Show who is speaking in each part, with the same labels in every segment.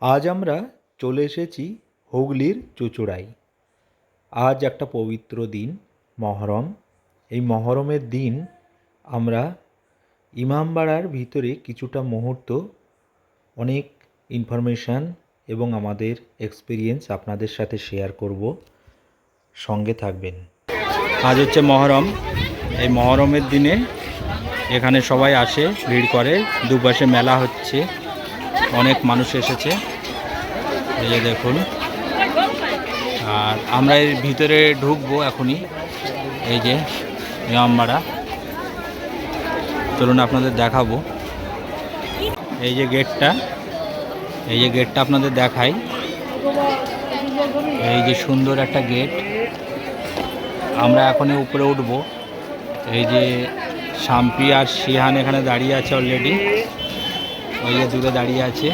Speaker 1: আজ আমরা চলে এসেছি হুগলির চুঁচুড়ায়। আজ একটা পবিত্র দিন, মহরম। এই মহরমের দিন আমরা ইমামবাড়ার ভিতরে কিছুটা মুহূর্ত, অনেক ইনফরমেশান এবং আমাদের এক্সপিরিয়েন্স আপনাদের সাথে শেয়ার করব। সঙ্গে থাকবেন। আজ হচ্ছে মহরম। এই মহরমের দিনে এখানে সবাই আসে, ভিড় করে। দুপাশে মেলা হচ্ছে। অনেক মানুষ এসেছে। এই যে দেখুন। আর আমরা এর ভিতরে ঢুকবো এখনই। এই যে ইমামবাড়া চলুন আপনাদের দেখাবো। এই যে গেটটা। এই যে গেটটা আপনাদের দেখাই। এই যে সুন্দর একটা গেট। আমরা এখনই উপরে উঠবো। এই যে শাম্পি আর শিহান এখানে দাঁড়িয়ে আছে অলরেডি ওই যে দূরে দাঁড়িয়ে আছে।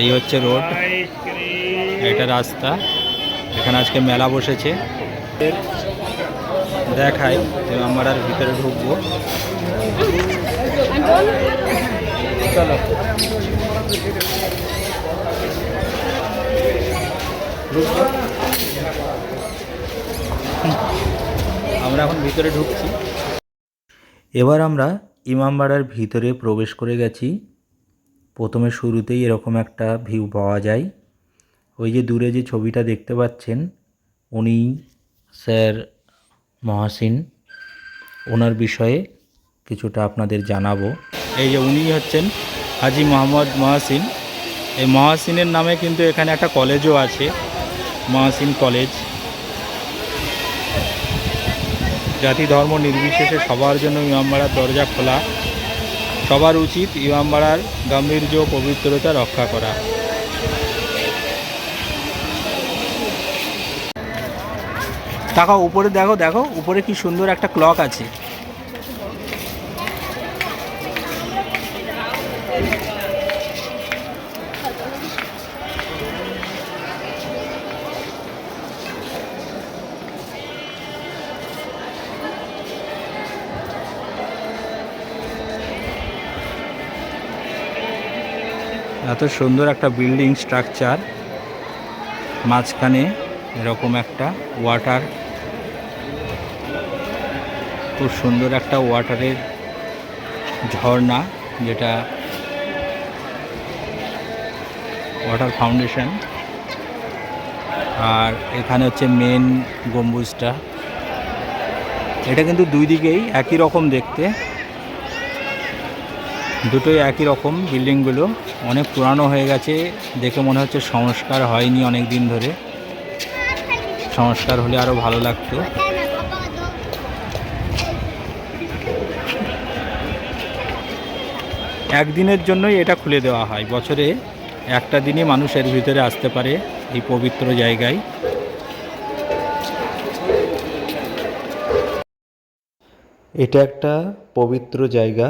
Speaker 1: এই হচ্ছে রোড। এটা রাস্তা। এখানে আজকে মেলা বসেছে। দেখাই আমরা আর ভিতরে ঢুকবো। আমরা এখন ভিতরে ঢুকছি। এবার আমরা ইমামবাড়ার ভিতরে প্রবেশ করে গেছি। প্রথমে শুরুতেই এরকম একটা ভিউ পাওয়া যায়। ওই যে দূরে যে ছবিটা দেখতে পাচ্ছেন, উনি স্যার মহাসিন, ওনার বিষয়ে কিছুটা আপনাদের জানাব। এই যে উনি হচ্ছেন হাজি মোহাম্মদ মহাসিন। এই মহাসিনের নামে কিন্তু এখানে একটা কলেজও আছে, মহাসিন কলেজ জাতি ধর্ম নির্বিশেষে সবার জন্য ইমামবাড়ার দরজা খোলা। সবার উচিত ইমামবাড়ার গাম্ভীর্য পবিত্রতা রক্ষা করা। টাকা উপরে দেখো দেখো, উপরে কি সুন্দর একটা ক্লক আছে। এত সুন্দর একটা বিল্ডিং স্ট্রাকচার মাঝখানে এরকম একটা ওয়াটার খুব সুন্দর একটা ওয়াটারের ঝর্ণা যেটা ওয়াটার ফাউন্ডেশন আর এখানে হচ্ছে মেন গম্বুজটা। এটা কিন্তু দুই দিকেই একই রকম দেখতে। দুটোই একই রকম বিল্ডিংগুলো। অনেক পুরানো হয়ে গেছে, দেখে মনে হচ্ছে সংস্কার হয়নি অনেক দিন ধরে। সংস্কার হলে আরও ভালো লাগতো। একদিনের জন্যই এটা খুলে দেওয়া হয়। বছরে একটা দিনই মানুষ এর ভিতরে আসতে পারে এই পবিত্র জায়গায়। এটা একটা পবিত্র জায়গা।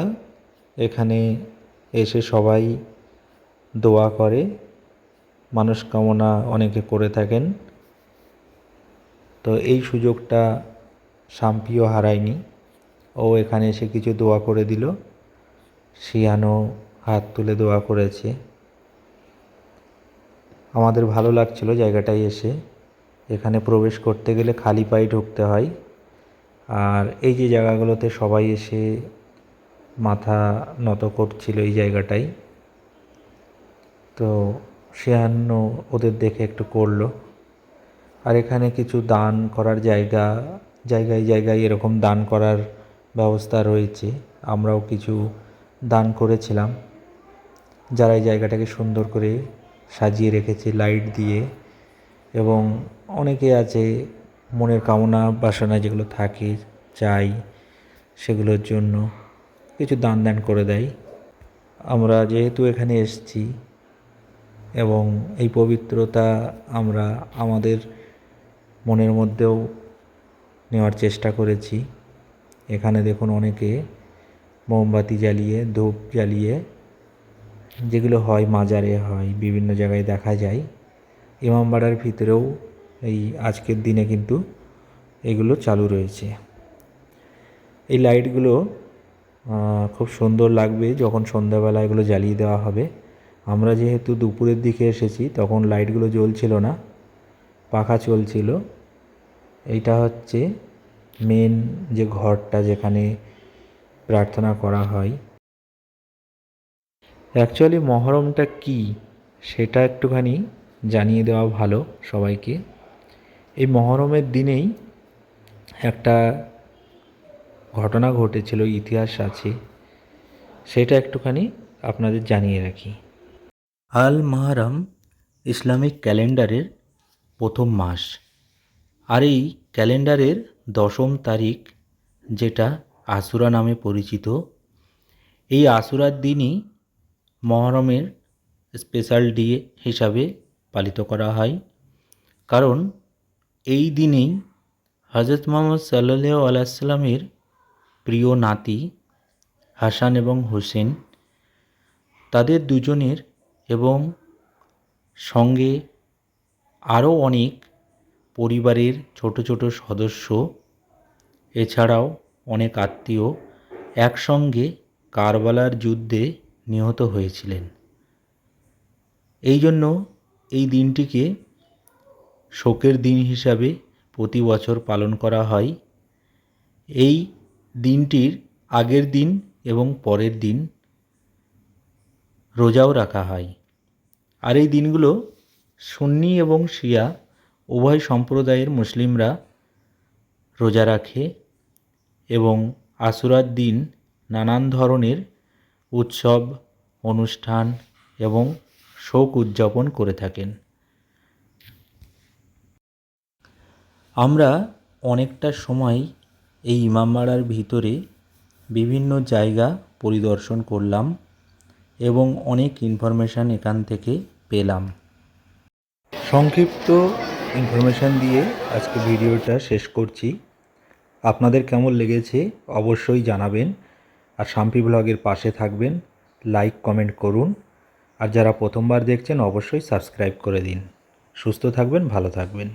Speaker 1: এখানে এসে সবাই দোয়া করে। মানুষ কামনা অনেকে করে থাকেন। তো এই সুযোগটা শাম্পিও হারায়নি। ও এখানে এসে কিছু দোয়া করে দিল। শিয়ানো হাত তুলে দোয়া করেছে। আমাদের ভালো লাগছিল জায়গাটায় এসে। এখানে প্রবেশ করতে গেলে খালি পায়ে ঢুকতে হয়। আর এই যে জায়গাগুলোতে সবাই এসে মাথা নত করছিল এই জায়গাটায় তো শিয়ান্ন ওদের দেখে একটু করল। আর এখানে কিছু দান করার জায়গা, জায়গায় জায়গায় এরকম দান করার ব্যবস্থা রয়েছে। আমরাও কিছু দান করেছিলাম। যারা এই জায়গাটাকে সুন্দর করে সাজিয়ে রেখেছে, লাইট দিয়ে। এবং অনেকে আছে মনের কামনা বাসনা যেগুলো থাকে, চাই সেগুলোর জন্য। কিছু দান দান করে দেয়। আমরা যেহেতু এখানে এসেছি এবং এই পবিত্রতা আমরা আমাদের মনের মধ্যেও নেওয়ার চেষ্টা করেছি। এখানে দেখুন অনেকে মোমবাতি জ্বালিয়ে, ধূপ জ্বালিয়ে যেগুলো হয় মাজারে হয়, বিভিন্ন জায়গায় দেখা যায়। ইমামবাড়ার ভিতরেও এই আজকের দিনে কিন্তু এগুলো চালু রয়েছে। এই লাইটগুলো খুব সুন্দর লাগবে যখন সন্ধ্যাবেলা এগুলো জ্বালিয়ে দেওয়া হবে। আমরা যেহেতু দুপুরের দিকে এসেছি, তখন লাইটগুলো জ্বলছিল না, পাখা চলছিল। এইটা হচ্ছে মেন যে ঘরটা যেখানে প্রার্থনা করা হয়। অ্যাকচুয়ালি মহরমটা কি, সেটা একটুখানি জানিয়ে দেওয়া ভালো সবাইকে। এই মহরমের দিনেই একটা ঘটনা ঘটেছিল, ইতিহাস আছে, সেটা একটুখানি আপনাদের জানিয়ে রাখি। আল মাহরম ইসলামিক ক্যালেন্ডারের প্রথম মাস। আর এই ক্যালেন্ডারের দশম তারিখ, যেটা আসুরা নামে পরিচিত, এই আশুরার দিনই মহরমের স্পেশাল ডে হিসাবে পালিত করা হয়। কারণ এই দিনেই হজরত মোহাম্মদ সাল্লাহ আলাইসাল্লামের প্রিয় নাতি হাসান এবং হোসেন, তাদের দুজনের এবং সঙ্গে আরও অনেক পরিবারের ছোট ছোট সদস্য, এছাড়াও অনেক আত্মীয় একসঙ্গে কারবালার যুদ্ধে নিহত হয়েছিলেন। এই জন্য এই দিনটিকে শোকের দিন হিসাবে প্রতি বছর পালন করা হয়। এই দিনটির আগের দিন এবং পরের দিন রোজাও রাখা হয়। আর এই দিনগুলো সুন্নি এবং শিয়া উভয় সম্প্রদায়ের মুসলিমরা রোজা রাখে এবং আশুরার দিন নানান ধরনের উৎসব, অনুষ্ঠান এবং শোক উদযাপন করে থাকেন। আমরা অনেকটা সময় এই ইমামবাড়ার ভিতরে বিভিন্ন জায়গা পরিদর্শন করলাম এবং অনেক ইনফরমেশান এখান থেকে পেলাম। সংক্ষিপ্ত ইনফরমেশান দিয়ে আজকে ভিডিওটা শেষ করছি। আপনাদের কেমন লেগেছে অবশ্যই জানাবেন। আর শাম্পি ব্লগের পাশে থাকবেন লাইক কমেন্ট করুন। আর যারা প্রথমবার দেখছেন, অবশ্যই সাবস্ক্রাইব করে দিন। সুস্থ থাকবেন, ভালো থাকবেন।